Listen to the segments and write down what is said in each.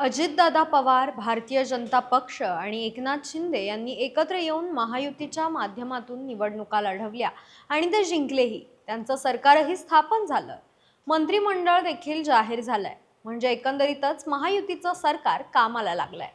अजितदादा पवार भारतीय जनता पक्ष आणि एकनाथ शिंदे यांनी एकत्र येऊन महायुतीच्या माध्यमातून निवडणुका लढवल्या आणि ते जिंकलेही. त्यांचं सरकारही स्थापन झालं. मंत्रिमंडळ देखील जाहीर झालंय. म्हणजे एकंदरीतच महायुतीचं सरकार कामाला लागलंय.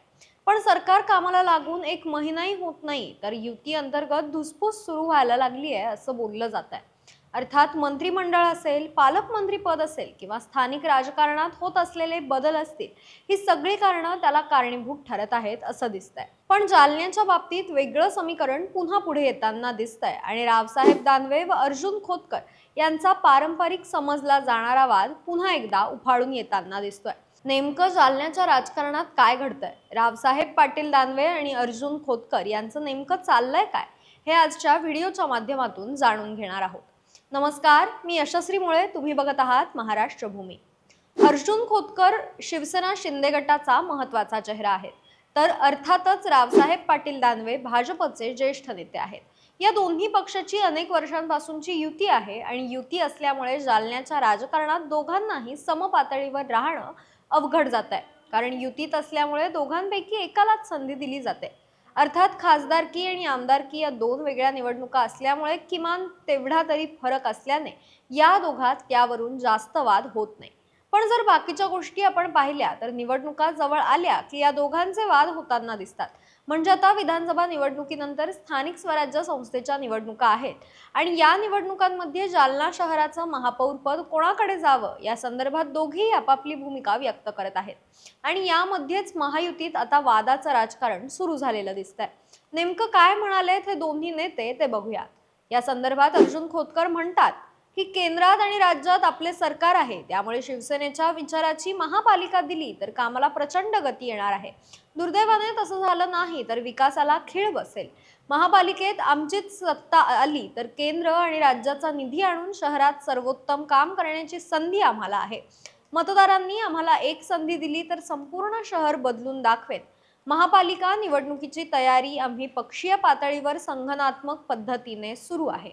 पण सरकार कामाला लागून एक महिनाही होत नाही तर युती अंतर्गत धुसफूस सुरू व्हायला लागली आहे असं बोललं जात आहे अर्थात मंत्रिमंडळ असेल पालकमंत्री पद असेल किंवा स्थानिक राजकारणात होत असलेले बदल असतील ही सगळी कारणं त्याला कारणीभूत ठरत आहेत असं दिसतंय. पण जालन्याच्या बाबतीत वेगळं समीकरण पुन्हा पुढे येताना दिसतंय आणि रावसाहेब दानवे व अर्जुन खोतकर यांचा पारंपरिक समजला जाणारा वाद पुन्हा एकदा उफाळून येताना दिसतोय. नेमकं जालन्याच्या राजकारणात काय घडतंय? रावसाहेब पाटील दानवे आणि अर्जुन खोतकर यांचं नेमकं चाललंय काय? हे आजच्या व्हिडिओच्या माध्यमातून जाणून घेणार आहोत. नमस्कार मी यशस्वी मुळे तुम्ही बघत आहात महाराष्ट्र भूमी. अर्जुन खोतकर शिवसेना शिंदे गटाचा महत्त्वाचा चेहरा आहे तर अर्थातच रावसाहेब पाटील दानवे भाजपचे ज्येष्ठ नेते आहेत. या दोन्ही पक्षाची अनेक वर्षांपासूनची युती आहे आणि युती असल्यामुळे जालन्याच्या राजकारणात दोघांनाही समपातळीवर राहणं अवघड जात आहे कारण युतीत असल्यामुळे दोघांपैकी एकालाच संधी दिली जाते. अर्थात खासदारकी आणि आमदारकी या दोन वेगळ्या निवडणुका असल्यामुळे किमान तेवढा तरी फरक असल्याने या दोघात यावरून जास्त वाद होत नाही. पण जर बाकीच्या गोष्टी आपण पाहिल्या तर निवडणुका जवळ आल्या की या दोघांचे वाद होताना दिसतात. म्हणजे आता विधानसभा निवडणुकीनंतर स्थानिक स्वराज्य संस्थेच्या निवडणुका आहेत. आणि या निवडणुकांमध्ये जालना शहराचं महापौरपद कोणाकडे जावं या संदर्भात दोघेही आपापली भूमिका व्यक्त करत आहेत. आणि यामध्येच महायुतीत आता वादाचं राजकारण सुरू झालेलं दिसतंय. नेमकं काय म्हणाले हे दोन्ही नेते ते बघूयात. या संदर्भात अर्जुन खोतकर म्हणतात की केंद्रात आणि राज्यात आपले सरकार आहे. त्यामुळे शिवसेनेच्या विचाराची महापालिका दिली तर कामाला प्रचंड गती येणार आहे. दुर्दैवाने तसं झालं नाही तर विकासाला खीळ बसेल. महापालिकेत आमचीच सत्ता आली तर केंद्र आणि राज्याचा निधी आणून शहरात सर्वोत्तम काम करण्याची संधी आम्हाला आहे. मतदारांनी आम्हाला एक संधी दिली तर संपूर्ण शहर बदलून दाखवेन महापालिका निवडणुकीची तयारी आम्ही पक्षीय पातळीवर संघनात्मक पद्धतीने सुरू आहे.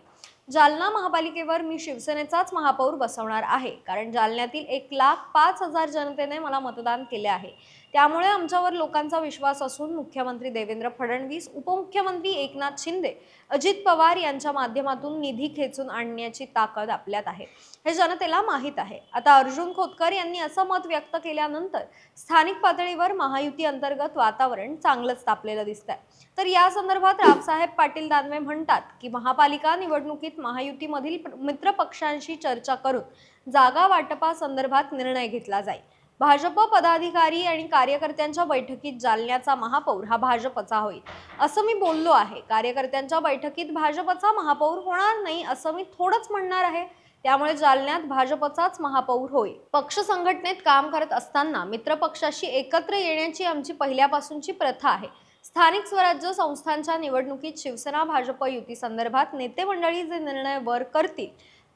जालना महापालिकेवर मी शिवसेनेचाच महापौर बसवणार आहे. कारण जालन्यातील एक लाख पाच हजार जनतेने मला मतदान केले आहे. त्यामुळे आमच्यावर लोकांचा विश्वास असून मुख्यमंत्री देवेंद्र फडणवीस उपमुख्यमंत्री एकनाथ शिंदे अजित पवार यांच्या माध्यमातून निधी खेचून आणण्याची ताकद आपल्यात आहे. हे जनतेला माहीत आहे. आता अर्जुन खोतकर यांनी असं मत व्यक्त केल्यानंतर स्थानिक पातळीवर महायुती अंतर्गत वातावरण चांगलंच तापलेलं दिसतंय. तर या संदर्भात रावसाहेब पाटील दानवे म्हणतात की महापालिका निवडणूक निवडणुकीत महायुतीमधील मित्र पक्षांशी चर्चा करून जागा वाटपासंदर्भात निर्णय घेतला जाईल. भाजप पदाधिकारी आणि कार्यकर्त्यांच्या बैठकीत जालन्याचा महापौर हा भाजपचा होईल. असं मी बोललो आहे. कार्यकर्त्यांच्या बैठकीत भाजपचा महापौर होणार नाही असं मी थोडंच म्हणणार आहे. त्यामुळे जालन्यात भाजपचाच महापौर होईल. पक्ष संघटनेत काम करत असताना मित्रपक्षाशी एकत्र येण्याची आमची पहिल्यापासूनची प्रथा आहे. स्थानिक स्वराज्य संस्थांच्या निवडणुकीत शिवसेना भाजप युती संदर्भात नेते मंडळी जे निर्णय वर करतील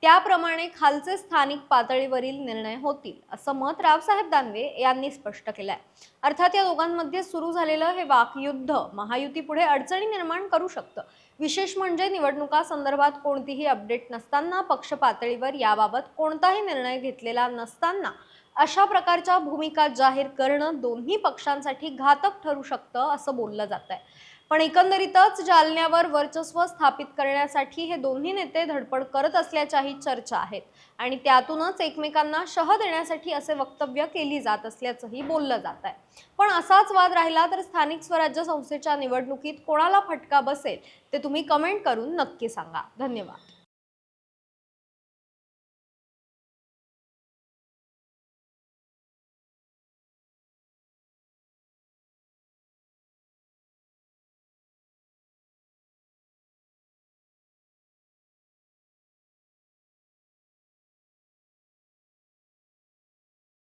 त्याप्रमाणे खालचे स्थानिक पातळीवरील निर्णय होतील असं मत रावसाहेब दानवे यांनी स्पष्ट केलंय. अर्थात या दोघांमध्ये सुरू झालेलं हे वाकयुद्ध महायुतीपुढे अडचणी निर्माण करू शकतं. विशेष म्हणजे निवडणुका संदर्भात कोणतीही अपडेट नसताना पक्ष पातळीवर याबाबत कोणताही निर्णय घेतलेला नसताना अशा प्रकारच्या भूमिका जाहीर करणं दोन्ही पक्षांसाठी घातक ठरू शकतं असं बोललं जात आहे पण एकंदरीतच जालन्यावर वर्चस्व स्थापित करण्यासाठी हे दोन्ही नेते धडपड करत असल्याच्याही चर्चा आहेत आणि त्यातूनच एकमेकांना शह देण्यासाठी असे वक्तव्य केली जात असल्याचंही बोललं जात आहे पण असाच वाद राहिला तर स्थानिक स्वराज्य संस्थेच्या निवडणुकीत कोणाला फटका बसेल ते तुम्ही कमेंट करून नक्की सांगा. धन्यवाद.